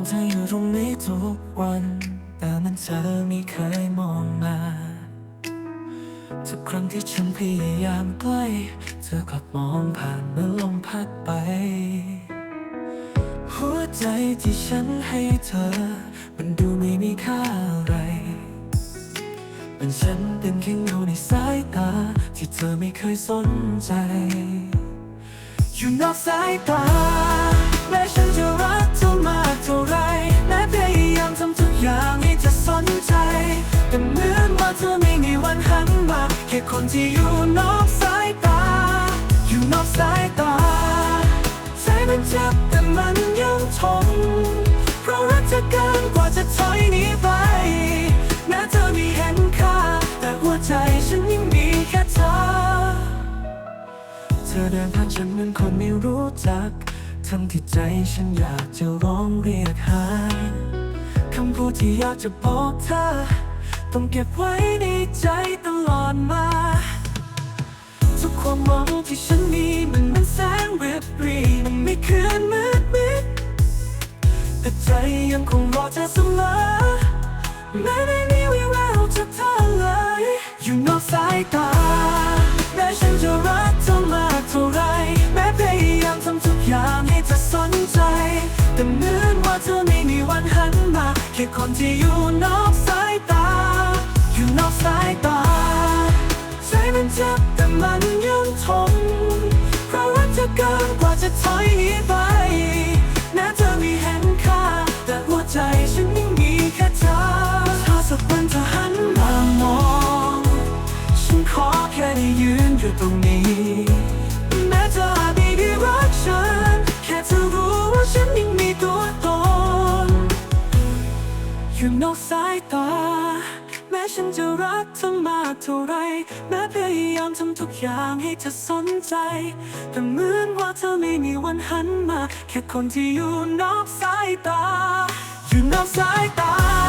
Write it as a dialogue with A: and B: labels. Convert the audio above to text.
A: องเธออยู่ตรงนี้ทุกวัน แต่มันเธอไม่เคยมองมาทุกครั้งที่ฉันพยายามใกล้ เธอกลับมองผ่านเมื่อลมพัดไป หัวใจที่ฉันให้เธอ มันดูไม่มีค่าอะไรเป็นฉันเป็นแค่เงาในสายตา ที่เธอไม่เคยสนใจ อยู่นอกสายตา แม้ฉันจะรัก แค่คนที่อยู่นอกสายตา อยู่นอกสายตา ใจมันเจ็บแต่มันยังทนเพราะรักเธอเกินกว่าจะถอยหนีไปแม้เธอไม่เห็นค่า แต่หัวใจฉันยังมีแค่เธอ เธอเดินผ่านฉันเหมือนคนไม่รู้จักทั้งที่ใจฉันอยากจะร้องเรียกหาคำพูดที่อยากจะบอกเธอ ต้องเก็บไว้ในใจต อดมา ทุกความหวังที่ฉันมีมันมันแสงเรียบรีมันไม่เคลื่อนมืดมิดแต่ใจยังคงรอเธอเสมอไม่ได้มีวิแววจากเธอเลย อยู่นอกสายตา แม้ฉันจะรักเธอมากเท่าไร แม้พยายามทำทุกอย่างให้เธอสนใจ แต่เหมือนว่าเธอไม่มีวันหันมา แค่คนที่อยู่นอกสายตา อยู่นอกสายตา กินกว่าจะถอยหนีไปแม้เธอไม่เห็นค่า แต่หัวใจฉันยังมีแค่เธอถ้าสักวันเธอหันมามอง ฉันขอแค่ได้ยืนอยู่ตรงนี้ แม้เธออาจไม่ได้รักฉัน แค่เธอรู้ว่าฉันยังมีตัวตนอยู่นอกสายตา ฉันจะรักเธอมากเท่าไร แม้พยายามทำทุกอย่างให้เธอสนใจ แต่เหมือนว่าเธอไม่มีวันหันมา แค่คนที่อยู่นอกสายตา อยู่นอกสายตา